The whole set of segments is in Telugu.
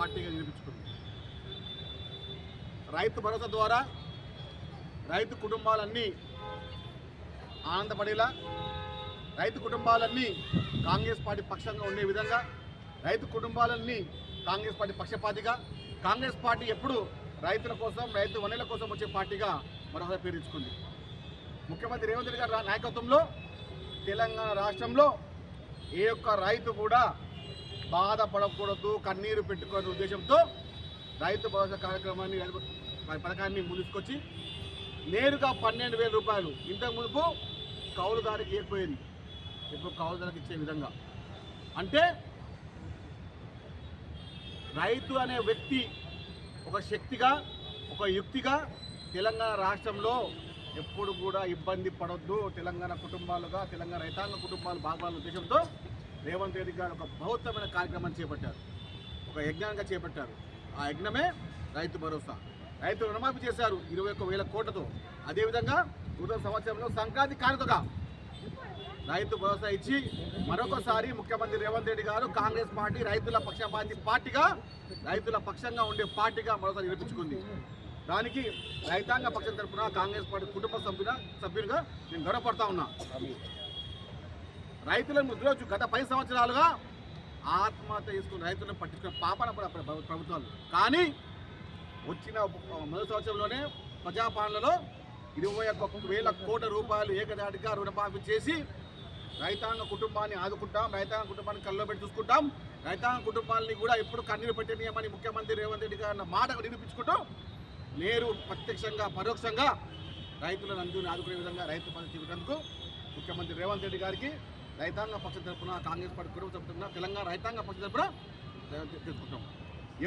పార్టీగా నిరూపించుకుంది రైతు భరోసా ద్వారా రైతు కుటుంబాలన్నీ ఆనందపడేలా రైతు కుటుంబాలన్నీ కాంగ్రెస్ పార్టీ పక్షంగా ఉండే విధంగా రైతు కుటుంబాలన్నీ కాంగ్రెస్ పార్టీ పక్షపాతిగా కాంగ్రెస్ పార్టీ ఎప్పుడు రైతుల కోసం రైతు వనరుల కోసం వచ్చే పార్టీగా మరొకసారి పేరించుకుంది ముఖ్యమంత్రి రేవంత్ రెడ్డి గారి నాయకత్వంలో తెలంగాణ రాష్ట్రంలో ఏ ఒక్క రైతు కూడా బాధపడకూడదు కన్నీరు పెట్టుకునే ఉద్దేశంతో రైతు భరోసా కార్యక్రమాన్ని పథకాన్ని ముందుకొచ్చి నేరుగా పన్నెండు వేల రూపాయలు ఇంతకు మునుపు కౌలుదారికి ఏర్పోయేది ఇప్పుడు కౌలుదారికి ఇచ్చే విధంగా. అంటే రైతు అనే వ్యక్తి ఒక శక్తిగా ఒక యుక్తిగా తెలంగాణ రాష్ట్రంలో ఎప్పుడు కూడా ఇబ్బంది పడొద్దు. తెలంగాణ కుటుంబాలుగా తెలంగాణ రైతాంగ కుటుంబాలు బాగా ఉద్దేశంతో రేవంత్ రెడ్డి గారు ఒక బృహత్తమైన కార్యక్రమాన్ని చేపట్టారు. ఒక యజ్ఞంగా చేపట్టారు. ఆ యజ్ఞమే రైతు భరోసా. రైతు రుణమాఫీ చేశారు ఇరవై ఒక్క వేల కోట్లతో. అదేవిధంగా నూతన సంవత్సరంలో సంక్రాంతి కానుకగా రైతు భరోసా ఇచ్చి మరొకసారి ముఖ్యమంత్రి రేవంత్ రెడ్డి గారు కాంగ్రెస్ పార్టీ రైతుల పక్షపాతి పార్టీగా రైతుల పక్షంగా ఉండే పార్టీగా మరోసారి నిరూపించుకుంది దానికి రైతాంగ పక్షం తరఫున కాంగ్రెస్ పార్టీ కుటుంబ సభ్యుల సభ్యులుగా నేను గర్వపడతా ఉన్నా. రైతులను ముద్రోజు గత పది సంవత్సరాలుగా ఆత్మహత్య చేసుకున్న రైతులను పట్టించుకున్న పాపన అప్పుడు ప్రభుత్వాలు. కానీ వచ్చిన మొదటి సంవత్సరంలోనే ప్రజాపాలనలో ఇరవై ఒక్క వేల కోట్ల రూపాయలు ఏకదాటిగా రుణమాఫీ చేసి రైతాంగ కుటుంబాన్ని ఆదుకుంటాం రైతాంగ కుటుంబాన్ని కల్లో పెట్టి చూసుకుంటాం. రైతాంగ కుటుంబాన్ని కూడా ఎప్పుడు కన్నీరు పెట్టనీయమని ముఖ్యమంత్రి రేవంత్ రెడ్డి గారి మాట మాటకు నిరూపించుకుంటూ నేరు ప్రత్యక్షంగా పరోక్షంగా రైతులను అందరినీ ఆదుకునే విధంగా రైతు పని చూపినందుకు ముఖ్యమంత్రి రేవంత్ రెడ్డి గారికి రైతాంగ పక్షం తరపున కాంగ్రెస్ పార్టీ కూడా తరపున తెలంగాణ రైతాంగ పక్షం తరపున తెలుసుకుంటాం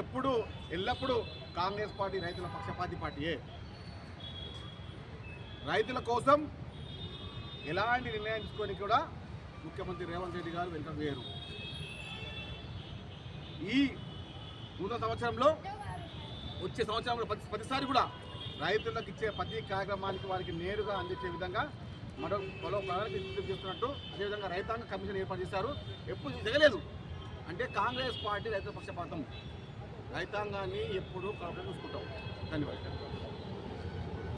ఎప్పుడు ఎల్లప్పుడూ కాంగ్రెస్ పార్టీ రైతుల పక్షపాతి పార్టీయే. రైతుల కోసం ఎలాంటి నిర్ణయం తీసుకొని కూడా ముఖ్యమంత్రి రేవంత్ రెడ్డి గారు వెనుక వేరు ఈ నూతన సంవత్సరంలో వచ్చే సంవత్సరంలో ప్రతి ప్రతిసారి కూడా రైతులకు ఇచ్చే ప్రతి కార్యక్రమానికి వారికి నేరుగా అందించే విధంగా మరో మరో ప్రణాళిక సిద్ధం చేస్తున్నట్టు అదేవిధంగా రైతాంగ కమిషన్ ఏర్పాటు చేశారు. ఎప్పుడు జరగలేదు. అంటే కాంగ్రెస్ పార్టీ రైతుల పక్షపాతం. రైతాంగాన్ని ఎప్పుడు కలుపు చూసుకుంటాం ధన్యవాదాలు.